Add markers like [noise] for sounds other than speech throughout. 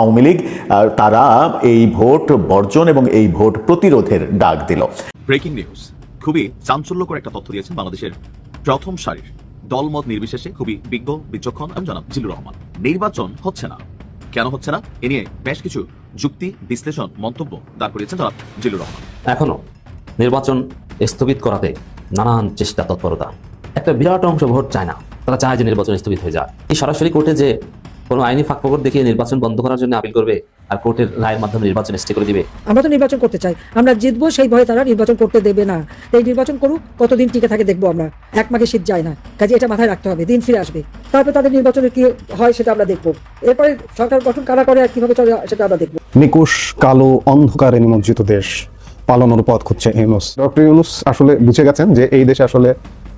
আওয়ামী লীগ তারা এই ভোট বর্জন এবং এই ভোট প্রতিরোধের ডাক দিল। Breaking news. খুবই চাঞ্চল্যকর একটা তথ্য দিয়েছেন বাংলাদেশের প্রথম সারির দলমত নির্বিশেষে খুবই বিজ্ঞ বিচক্ষণ আমি জানাব জিল্লুর রহমান। নির্বাচন হচ্ছে না। কেন হচ্ছে না? এ নিয়ে বেশ কিছু যুক্তি বিশ্লেষণ মন্তব্য দাঁড় করিয়েছেন জনাব জিল্লুর রহমান। এখনও নির্বাচন স্থগিত করাতে নানান চেষ্টা তৎপরতা। একটা বিরাট অংশ ভোট চায় না। তারা চায় যে নির্বাচন স্থগিত হয়ে যায় এই সরাসরি কোর্টে যে কোনো আইনি ফাঁকফোকর দেখিয়ে নির্বাচন বন্ধ করার জন্য আপিল করবে আর কোর্টের রায়ের মাধ্যমে নির্বাচন স্টে করে দিবে। আমরা তো নির্বাচন করতে চাই। আমরা জিতবো সেই ভয়ে তারা নির্বাচন করতে দেবে না। এই নির্বাচন করুক কতদিন টিকে থাকে দেখব আমরা। এক মাঘে শীত যায় না। কাজে এটা মাথায় রাখতে হবে দিন ফিরে আসবে। তারপরে তাদের নির্বাচনের কি হয় সেটা আমরা দেখব। এরপরে সরকার গঠন কারা করে আর কীভাবে চলে সেটা আমরা দেখব। নিকুশ কালো অন্ধকারে নিমজ্জিত দেশ পালানোর পথ খুঁজছে ইউনুস। ডক্টর ইউনুস আসলে বুঝে গেছেন যে এই দেশে আসলে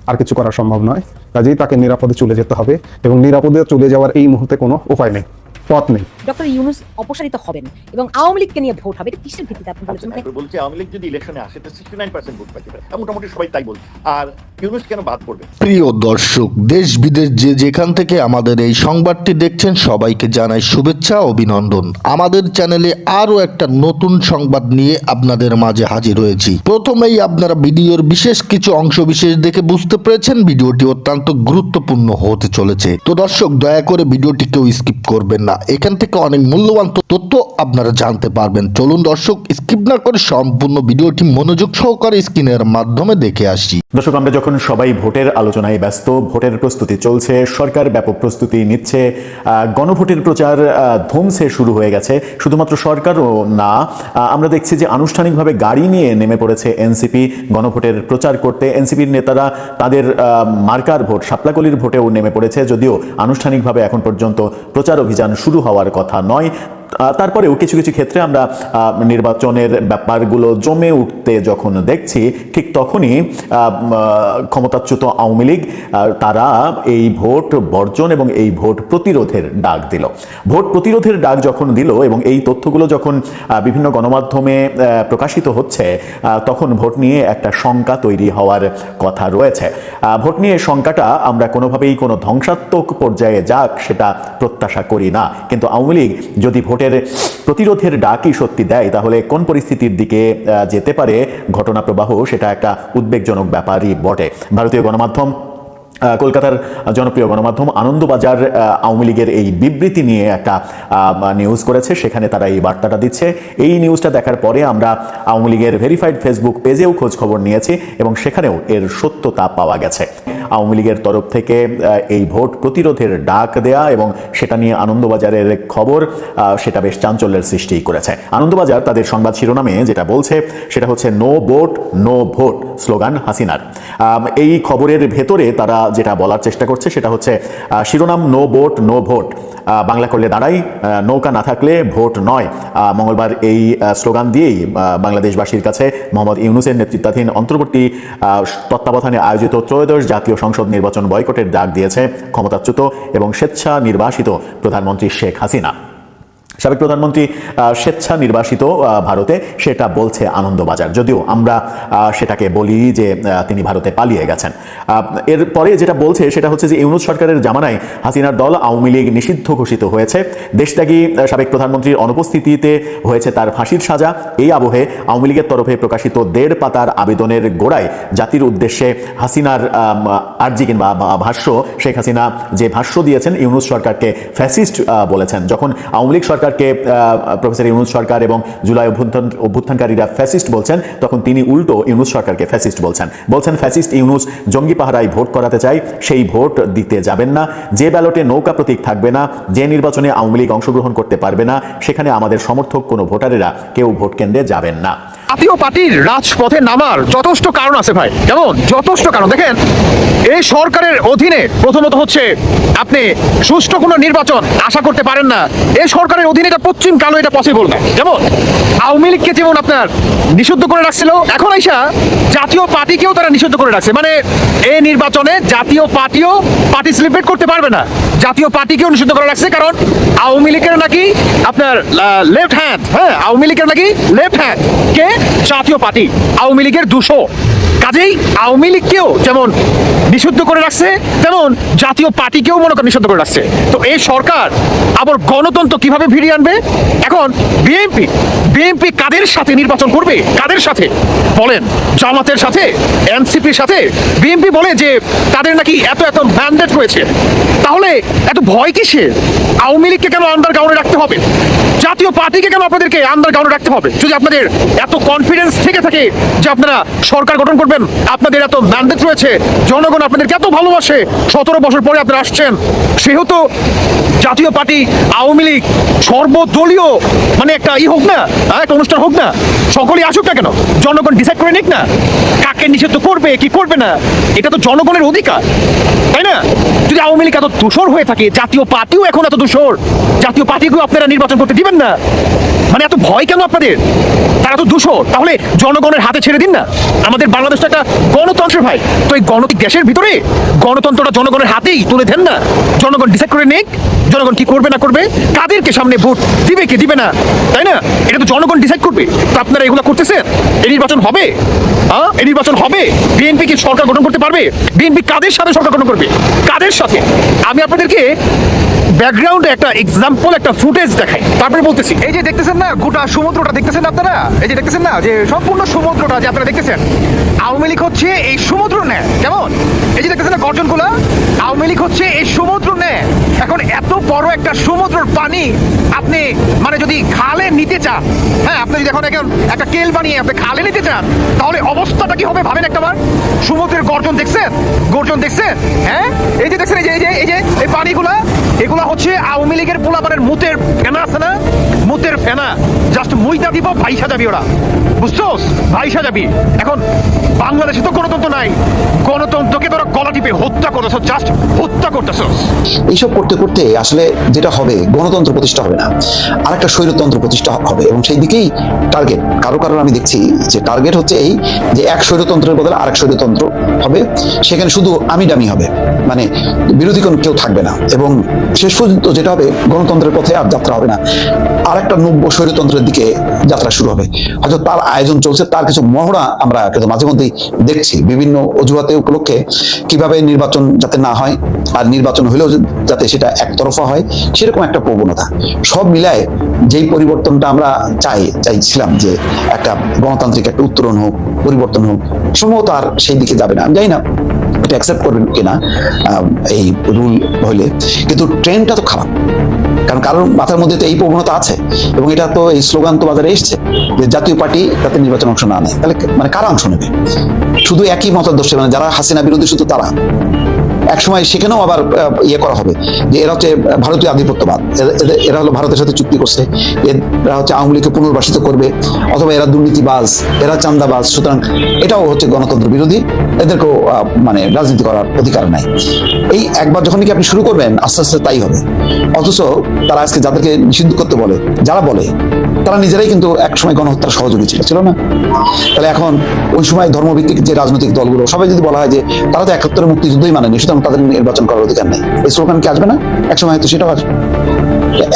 আর কিছু করা সম্ভব নয়। কাজেই তাকে নিরাপদে চলে যেতে হবে এবং নিরাপদে চলে যাওয়ার এই মুহূর্তে কোনো উপায় নেই। পথ নেই। ডক্টর ইউনুস অপসারিত হবেন এবং আওয়ামী লীগকে নিয়ে ভোট হবে। এটা কিসের ভিত্তিতে আপনি বলেছেন? মানে বলছে আওয়ামী লীগ যদি ইলেকশনে আসে তো সিক্সটি নাইন পার্সেন্ট ভোট পাইতে পারে। মোটামুটি সবাই তাই আর ইউনুস কেন বাদ পড়বে? প্রিয় দর্শক দেশ বিদেশ যে যেখান থেকে আমাদের এই সংবাদটি দেখছেন সবাইকে জানাই শুভেচ্ছা অভিনন্দন। আমাদের চ্যানেলে আরও একটা নতুন সংবাদ নিয়ে আপনাদের মাঝে হাজির হয়েছি। প্রথমেই আপনারা ভিডিওর বিশেষ কিছু অংশ বিশেষ দেখে বুঝতে পেরেছেন ভিডিওটি অত্যন্ত গুরুত্বপূর্ণ হতে চলেছে। তো দর্শক দয়া করে ভিডিওটি কেউ স্কিপ করবেন না। এখান থেকে অনেক মূল্যবান তথ্য আপনারা জানতে পারবেন। চলুন দর্শক স্কিপ না করে সম্পূর্ণ ভিডিওটি মনোযোগ সহকারে স্ক্রিনের মাধ্যমে দেখে আসি। দর্শক, আমরা যখন সবাই ভোটের আলোচনায় ব্যস্ত, ভোটের প্রস্তুতি চলছে, সরকার ব্যাপক প্রস্তুতি নিচ্ছে গণভোটের প্রচার ধুমসে শুরু হয়ে গেছে। শুধুমাত্র সরকারও না আমরা দেখছি যে আনুষ্ঠানিকভাবে গাড়ি নিয়ে নেমে পড়েছে এনসিপি। গণভোটের প্রচার করতে এনসিপির নেতারা তাদের মার্কার ভোট, সাপলাকলির ভোটেও নেমে পড়েছে, যদিও আনুষ্ঠানিকভাবে এখন পর্যন্ত প্রচার অভিযান শুরু হওয়ার কথা নয়। তারপরেও কিছু কিছু ক্ষেত্রে আমরা নির্বাচনের ব্যাপারগুলো জমে উঠতে যখন দেখছি, ঠিক তখনই ক্ষমতাচ্যুত আওয়ামী লীগ তারা এই ভোট বর্জন এবং এই ভোট প্রতিরোধের ডাক দিল। ভোট প্রতিরোধের ডাক যখন দিল এবং এই তথ্যগুলো যখন বিভিন্ন গণমাধ্যমে প্রকাশিত হচ্ছে তখন ভোট নিয়ে একটা শঙ্কা তৈরি হওয়ার কথা রয়েছে। ভোট নিয়ে শঙ্কাটা আমরা কোনোভাবেই কোনো ধ্বংসাত্মক পর্যায়ে যাক, সেটা প্রত্যাশা করি না। কিন্তু আওয়ামী লীগ যদি ভোটের প্রতিরোধের ডাকই সত্যি দেয়। তাহলে কোন পরিস্থিতির দিকে যেতে পারে ঘটনা প্রবাহ সেটা একটা উদ্বেগজনক ব্যাপারই বটে। ভারতীয় গণমাধ্যম কলকাতার জনপ্রিয় গণমাধ্যম আনন্দবাজার আওয়ামী লীগের এই বিবৃতি নিয়ে একটা নিউজ করেছে। সেখানে তারা এই বার্তাটা দিচ্ছে। এই নিউজটা দেখার পরে আমরা আওয়ামী লীগের ভেরিফাইড ফেসবুক পেজেও খোঁজ খবর নিয়েছি এবং সেখানেও এর সত্যতা পাওয়া গেছে। আওয়ামী লীগের তরফ থেকে এই ভোট প্রতিরোধের ডাক দেয়া এবং সেটা নিয়ে আনন্দবাজারের খবর সেটা বেশ চাঞ্চল্যের সৃষ্টি করেছে। আনন্দবাজার তাদের সংবাদ শিরোনামে যেটা বলছে, সেটা হচ্ছে no vote no vote slogan হাসিনার। এই খবরের ভেতরে তারা যেটা বলার চেষ্টা করছে সেটা হচ্ছে শিরোনাম no vote no vote. Bangla করলে দাঁড়াই নৌকা না থাকলে ভোট নয়। মঙ্গলবার এই স্লোগান দিয়েই বাংলাদেশবাসীর কাছে মোহাম্মদ ইউনুসের নেতৃত্বাধীন অন্তর্বর্তী তত্ত্বাবধানে আয়োজিত ত্রয়োদশ জাতীয় সংসদ নির্বাচন বয়কটের ডাক দিয়েছে ক্ষমতাচ্যুত এবং স্বেচ্ছা নির্বাসিত প্রধানমন্ত্রী শেখ হাসিনা। সাবেক প্রধানমন্ত্রী স্বেচ্ছা নির্বাসিত ভারতে সেটা বলছে আনন্দবাজার। যদিও আমরা সেটাকে বলি যে তিনি ভারতে পালিয়ে গেছেন। এরপরে যেটা বলছে সেটা হচ্ছে যে, ইউনুস সরকারের জামানায় হাসিনার দল আওয়ামী লীগ নিষিদ্ধ ঘোষিত হয়েছে। দেশত্যাগী সাবেক প্রধানমন্ত্রীর অনুপস্থিতিতে হয়েছে তার ফাঁসির সাজা। এই আবহে আওয়ামী লীগের তরফে প্রকাশিত দেড় পাতার আবেদনের গোড়ায় জাতির উদ্দেশ্যে হাসিনার আর্জি কিংবা ভাষ্য, শেখ হাসিনা যে ভাষ্য দিয়েছেন, ইউনুস সরকারকে ফ্যাসিস্ট বলেছেন। যখন আওয়ামী লীগ সরকারকে প্রফেসর ইউনুস সরকার এবং জুলাই অভ্যুত্থান, অভ্যুত্থানকারীরা ফ্যাসিস্ট বলছেন, তখন তিনি উল্টো ইউনুস সরকারকে ফ্যাসিস্ট বলছেন। বলছেন, ফ্যাসিস্ট ইউনুস জঙ্গি পাহারায় ভোট করাতে চাই, সেই ভোট দিতে যাবেন না। যে ব্যালটে নৌকা প্রতীক থাকবে না, যে নির্বাচনে আওয়ামী লীগ অংশগ্রহণ করতে পারবে না, সেখানে আমাদের সমর্থক কোনো ভোটারেরা, কেউ ভোট কেন্দ্রে যাবেন না। জাতীয় পার্টির রাজপথে নামার যথেষ্ট কারণ আছে ভাই। কেমন? যথেষ্ট কারণ। দেখেন, এই সরকারের অধীনে প্রথমত হচ্ছে আপনি সুষ্ঠু কোনো নির্বাচন আশা করতে পারেন না। এই সরকারের অধীনে এটা পশ্চিম কালো এটা পসিবল না। যেমন, আওয়ামী লীগকে যেমন আপনার নিষিদ্ধ করে রাখছিল, এখন আইসা জাতীয় পার্টিকেও তারা নিষিদ্ধ করে রাখছে। মানে এই নির্বাচনে জাতীয় পার্টিও পার্টিসিপেট করতে পারবে না। জাতীয় পার্টিকে নিষিদ্ধ করে রাখছে কারণ আওয়ামী লীগের নাকি আপনার লেফট হ্যান্ড হ্যাঁ আওয়ামী লীগের নাকি লেফট হ্যান্ড কে জাতীয় পার্টি, আওয়ামী লীগের দুশো। কাজেই আওয়ামী লীগকেও যেমন নিষিদ্ধ করে রাখছে, তেমন জাতীয় পার্টিকেও মনে করেন নিষিদ্ধ করে রাখছে। তো এই সরকার আবার গণতন্ত্র কীভাবে ফিরিয়ে আনবে? এখন বিএনপি বিএনপি কাদের সাথে নির্বাচন করবে? কাদের সাথে? বলেন, জামাতের সাথে, এনসিপির সাথে? বিএনপি বলে যে তাদের নাকি এত এত ম্যান্ডেট রয়েছে। তাহলে এত ভয় কিসে? আওয়ামী লীগকে কেন আন্ডার গ্রাউন্ডে রাখতে হবে? জাতীয় পার্টিকে কেন আপনাদেরকে আন্ডার গ্রাউন্ডে রাখতে হবে? যদি আপনাদের এত কনফিডেন্স থেকে থাকে যে আপনারা সরকার গঠন করবেন, আপনাদের এত ম্যান্ডেট রয়েছে, জনগণ আপনাদেরকে এত ভালোবাসে, সতেরো বছর পরে আপনারা আসছেন, সেহেতু জাতীয় পার্টি আওয়ামী লীগ সর্বদলীয় মানে একটা ই হোক না হ্যাঁ, একটা অনুষ্ঠান হোক না সকলেই আসুক না কেন? জনগণ ডিসাইড করে নিক না। কাকে নিষিদ্ধ করবে কি করবে না এটা তো জনগণের অধিকার তাই না? যদি আওয়ামী লীগ এত দূষর হয়ে থাকে জাতীয় পার্টিও এখন এত দূষর জাতীয় পার্টিকেও আপনারা নির্বাচন করতে দিবেন না। মানে এত ভয় কেন আপনাদের? তারা তো দূষর তাহলে জনগণের হাতে ছেড়ে দিন না। আমাদের বাংলাদেশ একটা গণতন্ত্র ভাই তো এই গণতিক দেশের ভিতরে গণতন্ত্রটা জনগণের হাতেই তুলে দেন না। জনগণ ডিসাইড করে নেক জনগণ কি করবে না করবে, কাদেরকে সামনে ভোট দিবে কি দিবে না, তাই না? এটা তো জনগণ ডিসাইড করবে। তো আপনারা এগুলো করতেছেন? এই নির্বাচন হবে? হ্যাঁ এই নির্বাচন হবে? বিএনপি কি সরকার গঠন করতে পারবে? বিএনপি কাদের সাথে সরকার গঠন করবে? কাদের সাথে? আমি আপনাদেরকে ব্যাকগ্রাউন্ডে একটা এক্সাম্পল একটা ফুটেজ দেখাই। তারপরে বলতেছি। এই যে দেখতেছেন না, গোটা সমুদ্রটা দেখতেছেন আপনারা? এই যে দেখতেছেন না, যে সম্পূর্ণ সমুদ্রটা যে আপনারা দেখতেছেন? আওয়ামী লীগ হচ্ছে এই সমুদ্র নেয় কেমন? এই যে দেখতেছেন গর্জনগুলা আওয়ামী লীগ হচ্ছে এই সমুদ্র নেয় এখন এত বড় একটা সমুদ্রের পানি আপনি মানে যদি খালে নিতে চান হ্যাঁ আপনি যদি এখন এখন একটা কেল বানিয়ে আপনি খালে নিতে চান, তাহলে অবস্থাটা কি হবে ভাবেন একটা বার? সমুদ্রের গর্জন দেখছেন? গর্জন দেখছেন? হ্যাঁ? এই যে দেখছেন, এই যে এই যে এই যে, এই পানিগুলা, এগুলা হচ্ছে আওয়ামী লীগের পোলাপানের মুতের ফেনা আছে না? মুতের ফেনা। জাস্ট মুইটা দিব, ভাইসা যাবি ওরা। বুঝছোস? ভাইসা যাবি। এখন বাংলাদেশে তো গণতন্ত্র নাই। গণতন্ত্রকে তোরা গলা টিপে হত্যা করতেছ জাস্ট হত্যা করতেছস এইসব করতে করতে আসলে যেটা হবে, গণতন্ত্র প্রতিষ্ঠা হবে না। আরেকটা স্বৈরতন্ত্র প্রতিষ্ঠা হবে এবং সেই দিকেই টার্গেট কারও কারণ আমি দেখছি যে টার্গেট হচ্ছে এই যে এক স্বৈরতন্ত্রের বদলে আরেক স্বৈরতন্ত্র হবে। সেখানে শুধু আমি ডামি হবে মানে বিরোধী কোনো কেউ থাকবে না। এবং শেষ পর্যন্ত যেটা হবে, গণতন্ত্রের পথে আর যাত্রা হবে না। আর একটা নব্য স্বৈরতন্ত্রের দিকে যাত্রা শুরু হবে। হয়তো তার আয়োজন চলছে, তার কিছু মহড়া আমরা মাঝে মধ্যেই দেখছি বিভিন্ন অজুহাতে উপলক্ষে কীভাবে নির্বাচন যাতে না হয় আর নির্বাচন হলেও যাতে সেটা একতরফা হয়, সেরকম একটা প্রবণতা। সব মিলায় যেই পরিবর্তনটা আমরা চাই, চাইছিলাম যে একটা গণতান্ত্রিক একটা উত্তরণ হোক, পরিবর্তন হোক, সম্ভবত আর সেই দিকে যাবে না। আমি জানি না এটা অ্যাকসেপ্ট করবেন কিনা এই রুল হইলে কিন্তু ট্রেনটা তো খারাপ। কারণ কারোর মাথার মধ্যে তো এই প্রবণতা আছে। এবং এটা তো এই স্লোগান তো বাজারে এসছে যে জাতীয় পার্টি তাতে নির্বাচন অংশ না নেয়। তাহলে মানে কারা অংশ নেবে? শুধু একই মতাদর্শে মানে যারা হাসিনা বিরোধী, শুধু তারা। একসময় সেখানেও আবার ইয়ে করা হবে। যে এরা হচ্ছে ভারতীয় আধিপত্যবাদ। এরা- হলো ভারতের সাথে চুক্তি করছে। এরা হচ্ছে আওয়ামী লীগকে পুনর্বাসিত করবে, অথবা এরা দুর্নীতিবাজ, এরা চান্দাবাজ সুতরাং এটাও হচ্ছে গণতন্ত্র বিরোধী। এদেরকেও মানে রাজনীতি করার অধিকার নাই। এই একবার যখন কি আপনি শুরু করবেন, আস্তে আস্তে তাই হবে। অথচ তারা আজকে যাদেরকে নিষিদ্ধ করতে বলে, যারা বলে, তারা নিজেরাই কিন্তু একসময় গণহত্যার সহযোগী ছিল ছিল না? তাহলে এখন ওই সময় ধর্মভিত্তিক যে রাজনৈতিক দলগুলো, সবাই যদি বলা হয় যে তারা তো একাত্তরের মুক্তিযুদ্ধই মানেনি, সুতরাং তাদের নির্বাচন করার অধিকার নেই। এই স্লোগান কি আসবে না? একসময় হয়তো সেটাও আসবে।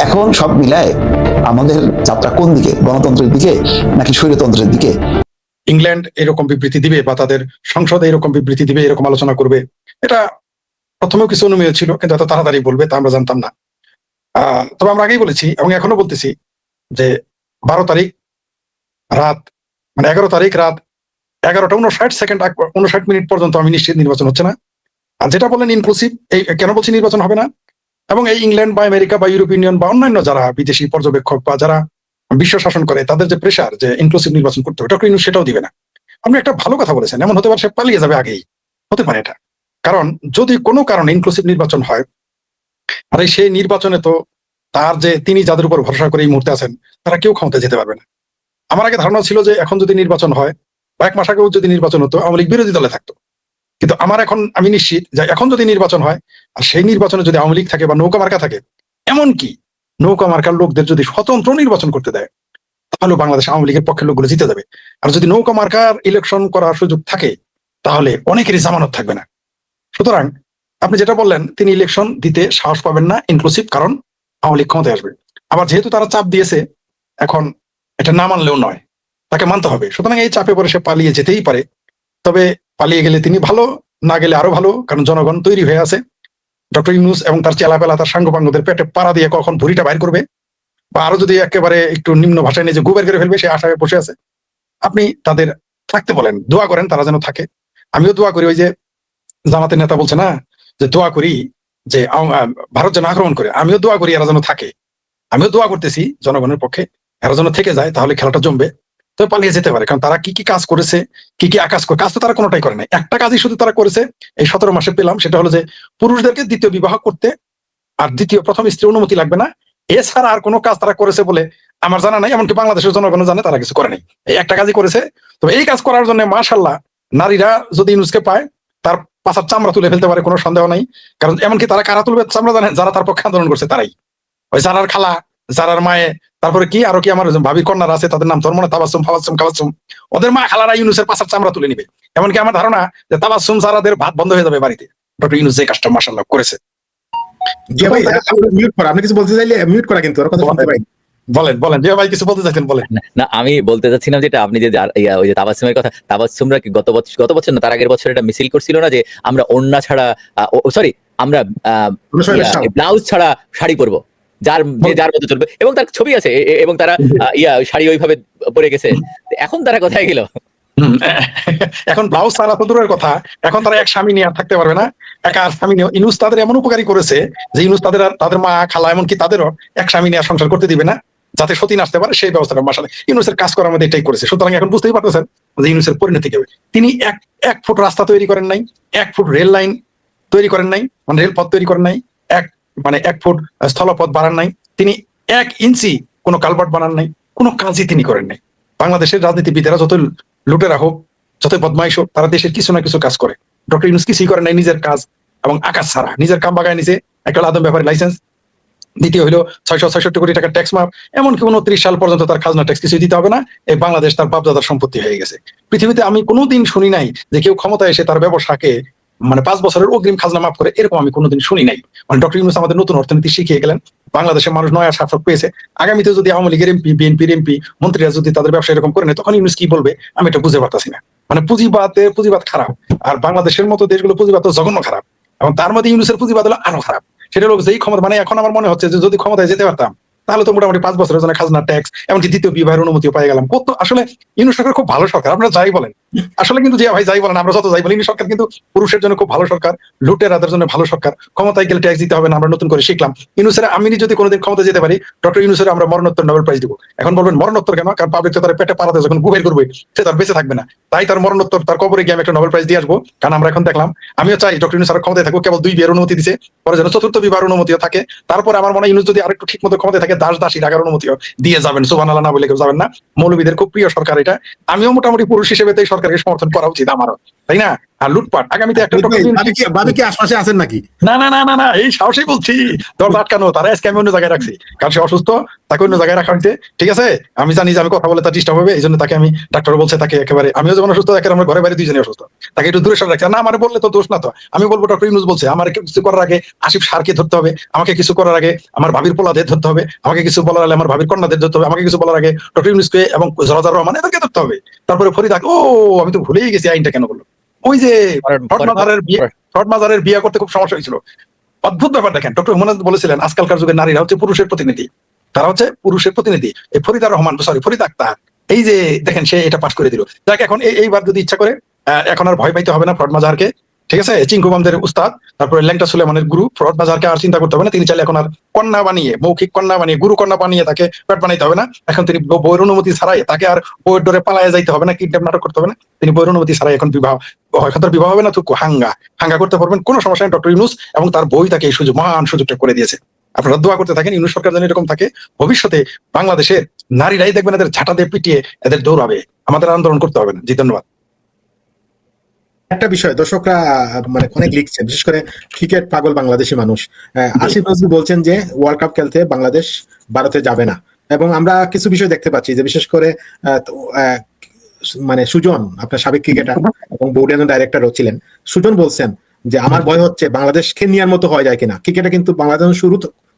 এখন সব মিলায় আমাদের যাত্রা কোন দিকে? গণতন্ত্রের দিকে নাকি স্বৈরতন্ত্রের দিকে? ইংল্যান্ড এরকম বিবৃতি দিবে বা তাদের সংসদে এরকম বিবৃতি দিবে, এরকম আলোচনা করবে, এটা প্রথমেও কিছু অনুমেয় ছিল, কিন্তু এত তাড়াতাড়ি বলবে তা আমরা জানতাম না। তবে আমরা আগেই বলেছি এবং এখনও বলতেছি যে বারো তারিখ রাত মানে এগারো তারিখ রাত এগারোটা উনষাট সেকেন্ড উনষাট মিনিট পর্যন্ত আমি নিশ্চিত নির্বাচন হচ্ছে না। যেটা বলেন ইনক্লুসিভ এই কেন বলছি নির্বাচন হবে না? এবং এই ইংল্যান্ড বা আমেরিকা বা ইউরোপ ইউনিয়ন বা অন্যান্য যারা বিদেশি পর্যবেক্ষক বা যারা বিশ্ব শাসন করে, তাদের যে প্রেশার যে ইনক্লুসিভ নির্বাচন করতে হবে ডক্টর সেটাও দিবে না। আপনি একটা ভালো কথা বলেছেন, এমন হতে পারে সে পালিয়ে যাবে আগেই। হতে পারে এটা। কারণ যদি কোনো কারণে ইনক্লুসিভ নির্বাচন হয়, আর সেই নির্বাচনে তো তার যে তিনি যাদের উপর ভরসা করে এই মুহূর্তে আছেন, তারা কেউ ক্ষমতা যেতে পারবে না। আমার আগে ধারণা ছিল যে এখন যদি নির্বাচন হয়, বা এক মাস আগেও যদি নির্বাচন হতো, আওয়ামী লীগ বিরোধী দলে থাকতো। কিন্তু আমার এখন, আমি নিশ্চিত যে এখন যদি নির্বাচন হয়, আর সেই নির্বাচনে যদি আওয়ামী লীগ থাকে বা নৌকা মার্কা থাকে, এমনকি নৌকা মার্কার লোকদের যদি স্বতন্ত্র নির্বাচন করতে দেয় তাহলে বাংলাদেশ আওয়ামী লীগের পক্ষের লোকগুলো জিতে যাবে। আর যদি নৌকা মার্কার ইলেকশন করার সুযোগ থাকে, তাহলে অনেকেরই জামানত থাকবে না। সুতরাং আপনি যেটা বললেন, তিনি ইলেকশন দিতে সাহস পাবেন না ইনক্লুসিভ কারণ আওয়ামী লীগ ক্ষমতায় আসবে। আবার যেহেতু তারা চাপ দিয়েছে, এখন এটা না মানলেও নয়, তাকে মানতে হবে। সুতরাং এই চাপে পরে সে পালিয়ে যেতেই পারে। তবে পালিয়ে গেলে তিনি ভালো, না গেলে আরও ভালো, কারণ জনগণ তৈরি হয়ে আছে। ডক্টর ইউনুস এবং তার চেলাপেলা, তার সাঙ্গপাঙ্গদের পেটে পাড়া দিয়ে কখন ভুড়িটা বাইর করবে? বা আরও যদি একেবারে একটু নিম্ন ভাষায় নিয়ে যে গুবের করে ফেলবে, সে আশায় বসে আছে। আপনি তাদের থাকতে বলেন, দোয়া করেন, তারা যেন থাকে। আমিও দোয়া করি ওই যে জামাতের নেতা বলছে না, যে দোয়া করি যে ভারত যেন আক্রমণ করে। আমিও দোয়া করি এরা যেন থাকে। আমিও দোয়া করতেছি জনগণের পক্ষে, এরা যেন থেকে যায়, তাহলে খেলাটা জমবে। তো পালিয়ে যেতে পারে। কারণ তারা কি কি কাজ করেছে, কি কি আকাশ করে, কাজ তো তারা কোনোটাই করে নাই। একটা কাজই শুধু তারা করেছে, এই সতেরো মাসে পেলাম, সেটা হলো যে পুরুষদেরকে দ্বিতীয় বিবাহ করতে আর দ্বিতীয়, প্রথম স্ত্রী অনুমতি লাগবে না। এছাড়া আর কোনো কাজ তারা করেছে বলে আমার জানা নাই, এমনকি বাংলাদেশের জনগণ জানে তারা কিছু করে নাই। এই একটা কাজই করেছে। তবে এই কাজ করার জন্য মাশাল্লাহ নারীরা যদি ইউনুসকে পায়, তার পাশার চামড়া তুলে ফেলতে পারে, কোনো সন্দেহ নাই। কারণ এমনকি তারা কারা তুলবে চামড়া জানে যারা তার পক্ষে আন্দোলন করছে, তারাই। ওই জানার খালা যারার মায়ে তারপরে কি? আরও কি আমার ভাবির কন্যারা আছে তাদের নাম তোর মনে তাবাসুম ফাবাসুম খাবাসুম ওদের মা খালারা ইউনুসের পাশার চামড়া তুলে নিবে। এমনকি আমার ধারণা যে তাবাসুম সারাদের ভাত বন্ধ হয়ে যাবে বাড়িতে ডক্টর ইউনুস যে কাজটা মাসাল্লাহ করেছে। মিউট করা আপনি কিছু বলতে চাইলে মিউট করা কিন্তু কথা শুনতে পাই। বলেন বলেন যে ভাই কিছু বলতে চাইছেন বলেন। না আমি বলতে চাচ্ছিলাম যেটা আপনি যে ওই যে তাবাসসুমের কথা তাবাসসুমরা কি গত বছর গত বছর না তার আগের বছর এটা মিছিল করছিল না যে আমরা ওড়না ছাড়া সরি আমরা ব্লাউজ ছাড়া শাড়ি পরবো। যার যে যার মতো চলবে। এবং তার ছবি আছে এবং তারা ইয়া শাড়ি ওইভাবে পরে গেছে। এখন তারা কোথায় গেল? [laughs] এখন ব্লাউজ ছাড়া তো দূরের কথা। এখন তারা এক স্বামী নিয়ে আর থাকতে পারবে না। একা আর স্বামী নিয়ে ইনুস তাদের এমন উপকারী করেছে যে ইনুস তাদের তাদের মা খালা এমনকি তাদেরও এক স্বামী নিয়ে সংসার করতে দিবে না। যাতে সতীন আসতে পারে সেই ব্যবস্থাটা মাসালে ইউনুসের কাজ করার মধ্যে এটাই করেছে। সুতরাং এখন বুঝতেই পারতেছেন যে ইউনুসের পরিণতি কি হবে। তিনি এক এক ফুট রাস্তা তৈরি করেন নাই এক ফুট রেল লাইন তৈরি করেন নাই মানে রেলপথ তৈরি করেন নাই। মানে এক ফুট স্থলপথ বাড়ান নাই। তিনি এক ইঞ্চি কোনো কালভার্ট বানান নাই, কোনো কাজই তিনি করেন নাই। বাংলাদেশের রাজনীতিবিদেরা যত লুটেরা হোক, যত বদমাইশ হোক, তারা দেশের কিছু না কিছু কাজ করে। ডক্টর ইউনুস কিছুই করে নাই নিজের কাজ এবং আকাশ ছাড়া। নিজের কাম বাগায় নিছে একটা আদম ব্যাপারে লাইসেন্স দ্বিতীয় হলো ছয়শো ছয়ষট্টি কোটি টাকা ট্যাক্স মাপ এমনকি উনত্রিশ সাল পর্যন্ত তার খাজনা ট্যাক্স কিছুই দিতে হবে না। এই বাংলাদেশ তার বাপদাদার সম্পত্তি হয়ে গেছে। পৃথিবীতে আমি কোনোদিন শুনি নাই যে কেউ ক্ষমতায় এসে তার ব্যবসাকে মানে পাঁচ বছরের অগ্রিম খাজনা মাফ করে এরকম আমি কোনোদিন শুনি নাই। মানে ডক্টর ইউনুস আমাদের নতুন অর্থনীতি শিখিয়ে গেলেন। বাংলাদেশের মানুষ নয়া সার্থক পেয়েছে। আগামীতে যদি আওয়ামী লীগের এমপি, বিএনপির এমপি, মন্ত্রীরা যদি তাদের ব্যবসা এরকম করে নেয়, তখন ইউনুস কি বলবে? আমি এটা বুঝতে পারতাছি না। মানে পুঁজিবাদে পুঁজিবাদ খারাপ। আর বাংলাদেশের মতো দেশগুলো পুঁজিবাদ তো জঘন্য খারাপ। এবং তার মধ্যে ইউনুসের পুঁজিবাদ হলো আরও খারাপ। সেটা হলো যেই ক্ষমতা মানে এখন আমার মনে হচ্ছে যে যদি ক্ষমতায় যেতে পারতাম, তাহলে তো মোটামুটি পাঁচ বছরের জন্য খাজনা ট্যাক্স এমনকি দ্বিতীয় বিবাহের অনুমতিও পাই গেলাম। কত আসলে ইউনুস সরকার খুব ভালো সরকার, আপনারা যাই বলেন। আসলে কিন্তু যে ভাই যাই বলেন, আমরা যত যাই বলি সরকার কিন্তু পুরুষের জন্য খুব ভালো সরকার, লুটেরাদের জন্য ভালো সরকার। ক্ষমতায় গেলে ট্যাক্স দিতে হবে না, আমরা নতুন করে শিখলাম। ইউনুসের আমি যদি কোনোদিন ক্ষমতা যেতে পারি ডক্টর ইউনুসের আমরা মরণোত্তর নোবেল প্রাইজ দিব। এখন বলবেন, মরণোত্তর কেন? কারণ পাবলিক তো তার পেটে পাড়াতে যখন গুবের করবে, সে তার বেঁচে থাকবে না। তাই তার মরণোত্তর, তার কবরে গিয়ে আমি একটা নোবেল প্রাইজ দিয়ে আসব। কারণ আমরা এখন দেখলাম, আমিও চাই ডক্টর ইউনুস আর ক্ষমতায় থাকব কেবল দুই বিয়ের অনুমতি দিছে। পরে যেন চতুর্থ বিবাহের অনুমতিও থাকে। তারপরে আমার মনে হয় ইউনুস যদি আরেকটু ঠিক মতো ক্ষমতায় থাকে, দাস দাসী রাখার অনুমতিও দিয়ে যাবেন। সুবান আল্লাহ না বলে কেউ যাবেন না। মৌলবীদের খুব প্রিয় সরকার এটা। আমিও মোটামুটি পুরুষ হিসেবে তো এই সরকারকে সমর্থন করা উচিত আমারও তাই না? আর লুটপাট আগামীতে একটা বাদে কি আশপাশে আছেন নাকি? না না না না না এই বলছি। দরজা আটকানো তারা আজকে আমি অন্য জায়গায় রাখছি। কারণ সে অসুস্থ তাকে অন্য জায়গায় রাখা হয়েছে। ঠিক আছে? আমি জানি যে আমি কথা বলে তার ডিস্টার্ব হবে এই জন্য তাকে আমি ডাক্তার বলছে তাকে একেবারে। আমিও যেমন অসুস্থ একেবারে আমার ঘরে বাইরে দুইজনে অসুস্থ। তাকে একটু দূরে সরে রাখছে। না আমার বললে তো দোষ না তো। আমি বলব ডক্টর ইউনুস বলছে আমার কিছু করার আগে আসিফ সারকে ধরতে হবে। আমাকে কিছু করার আগে আমার ভাবির পোলাদের ধরতে হবে। আমাকে কিছু বলার আগে আমার ভাবির কন্যাদের ধরতে হবে। আমাকে কিছু বলার আগে ডক্টর ইউনুসকে এবং জরাজার রহমান এদেরকে ধরতে হবে। তারপরে ফরিদ ও আমি তো ভুলেই গেছি আইনটা কেন বলল ওই যে মাজারের বিয়ে করতে খুব সমস্যা হয়েছিল। অদ্ভুত ব্যাপার দেখেন ডক্টর হুমান বলেছিলেন আজকালকার যুগে নারীরা হচ্ছে পুরুষের প্রতিনিধি। তারা হচ্ছে পুরুষের প্রতিনিধি। এই ফরিদার রহমান সরি ফরিদ আক্তার। এই যে দেখেন সে এটা পাশ করে দিল। দেখ এখন এই- এইবার যদি ইচ্ছা করে আহ, এখন আর ভয় পাইতে হবে না ফ্রড মাজারকে। ঠিক আছে? চিঙ্কুবামদের উস্তাদ, তারপরে ল্যাংটা সুলেমানের গুরু, ফ্রড মাজারকে আর চিন্তা করতে হবে না। তিনি চাইলে এখন আর কন্যা বানিয়ে, মৌখিক কন্যা বানিয়ে, গুরু কন্যা বানিয়ে তাকে পেট বানাইতে হবে না। এখন তিনি বউয়ের অনুমতি ছাড়াই তাকে আর বউয়ের ডোরে পালায় যাইতে হবে না, কিডন্যাপ নাটক করতে হবে না। তিনি বউয়ের অনুমতি ছাড়াই এখন বিবাহ তার বিবাহ হবে না তো হাঙ্গা। হাঙ্গা করতে পারবেন, কোনো সমস্যা নেই, ডক্টর ইউনুস এবং তার বই তাকে এই সুযোগ, মহান সুযোগটা করে দিয়েছে। আপনারা দোয়া করতে থাকেন, ইউনুস সরকার যেন এরকম থাকে, ভবিষ্যতে বাংলাদেশের নারীরাই দেখবেন এদের ঝাঁটা দিয়ে পিটিয়ে এদের দৌড়াবে। আমাদের আন্দোলন করতে হবে না। জি, ধন্যবাদ। একটা বিষয় দর্শকরা মানে অনেক লিখছে বিশেষ করে ক্রিকেট পাগল বাংলাদেশি মানুষ। আসিফ নজরুল বলছেন যে ওয়ার্ল্ড কাপ খেলতে বাংলাদেশ ভারতে যাবে না। এবং আমরা কিছু বিষয় দেখতে পাচ্ছি যে বিশেষ করে মানে সুজন আপনার সাবেক ক্রিকেটার এবং বোর্ডের ডাইরেক্টরও ছিলেন। সুজন বলছেন যে আমার ভয় হচ্ছে বাংলাদেশ কেনিয়ার মতো হয়ে যায় কিনা? ক্রিকেটে কিন্তু বাংলাদেশ শুরু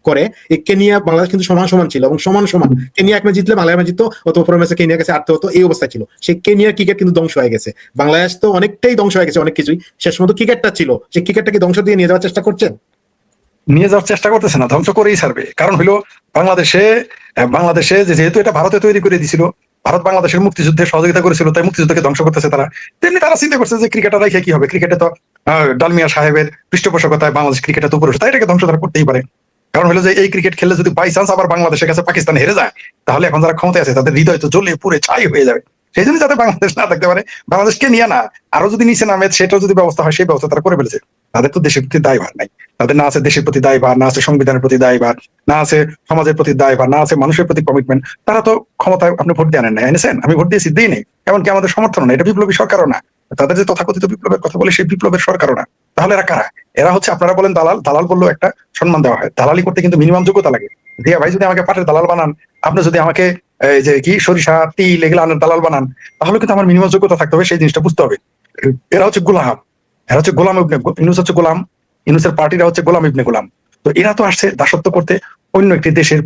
করে কেনিয়া, বাংলাদেশ কিন্তু সমান সমান ছিল এবং সমান সমান কেনিয়া এক ম্যাচ জিতলে বাংলাদেশ ম্যাচ জিততো অত পরের ম্যাচে কেনিয়ার কাছে আটতে হতো, এই অবস্থা ছিল। সেই কেনিয়ার ক্রিকেট কিন্তু ধ্বংস হয়ে গেছে। বাংলাদেশ তো অনেকটাই ধ্বংস হয়ে গেছে অনেক কিছুই। শেষ মতো ক্রিকেটটা ছিল। সেই ক্রিকেটটাকে ধ্বংস দিয়ে নিয়ে যাওয়ার চেষ্টা করছেন? নিয়ে যাওয়ার চেষ্টা করতেছে না, ধ্বংস করেই ছাড়বে। কারণ হলো, বাংলাদেশে বাংলাদেশে যেহেতু এটা ভারতে তৈরি করে দিয়েছিল ভারত বাংলাদেশের মুক্তিযুদ্ধে সহযোগিতা করেছিল, তাই মুক্তিযুদ্ধকে ধ্বংস করতেছে তারা। তেমনি তারা চিন্তা করছে যে ক্রিকেটার রেখে কি হবে? ক্রিকেটে তো ডালমিয়া সাহেবের পৃষ্ঠপোষকতায় বাংলাদেশ ক্রিকেটে তো উপরে তাই এটাকে ধ্বংস তারা করতেই পারে। কারণ হলো যে এই ক্রিকেট খেললে যদি বাই চান্স আবার বাংলাদেশের কাছে পাকিস্তান হেরে যায়, তাহলে এখন যারা ক্ষমতায় আছে, তাদের হৃদয় তো জ্বলে পুরে ছাই হয়ে যাবে। সেই জন্য যাতে বাংলাদেশ না থাকতে পারে, বাংলাদেশকে নিয়ে না, আরও যদি নিচে নামে, সেটাও যদি ব্যবস্থা হয়, সেই ব্যবস্থা তারা করে ফেলেছে। তাদের তো দেশের প্রতি দায়ভার নাই। তাদের না আছে দেশের প্রতি দায়ভার, না আছে সংবিধানের প্রতি দায়ভার, না আছে সমাজের প্রতি দায়ভার, না আছে মানুষের প্রতি কমিটমেন্ট তারা তো ক্ষমতায় আপনি ভোট দিয়ে আনেন না এনেছেন? আমি ভোট দিয়েছি দিই নেই এমনকি আমাদের সমর্থন না এটা বিপ্লবী সরকারও না। তাদের যে তথাকথিত বিপ্লবের কথা বলে, সেই বিপ্লবের সরকারও না। তাহলে এরা কারা? এরা হচ্ছে আপনারা বলেন দালাল দালাল বললেও একটা সম্মান দেওয়া হয়। দালালি করতে কিন্তু মিনিমাম যোগ্যতা লাগে। দিয়া ভাই যদি আমাকে পাটের দালাল বানান, আপনি যদি আমাকে যে কি, সরিষা, তিল এগুলো আনের দালাল বানান, তাহলে কিন্তু আমার মিনিমাম যোগ্যতা থাকতে হবে, সেই জিনিসটা বুঝতে হবে। এরা হচ্ছে গোলাম। এরা হচ্ছে গোলাম ইবনে ইনুস হচ্ছে গোলাম। ইনুসের পার্টিরা হচ্ছে গোলাম ইবনে গোলাম। তো এরা তো আসছে দাসত্ব করতে অন্য একটি দেশের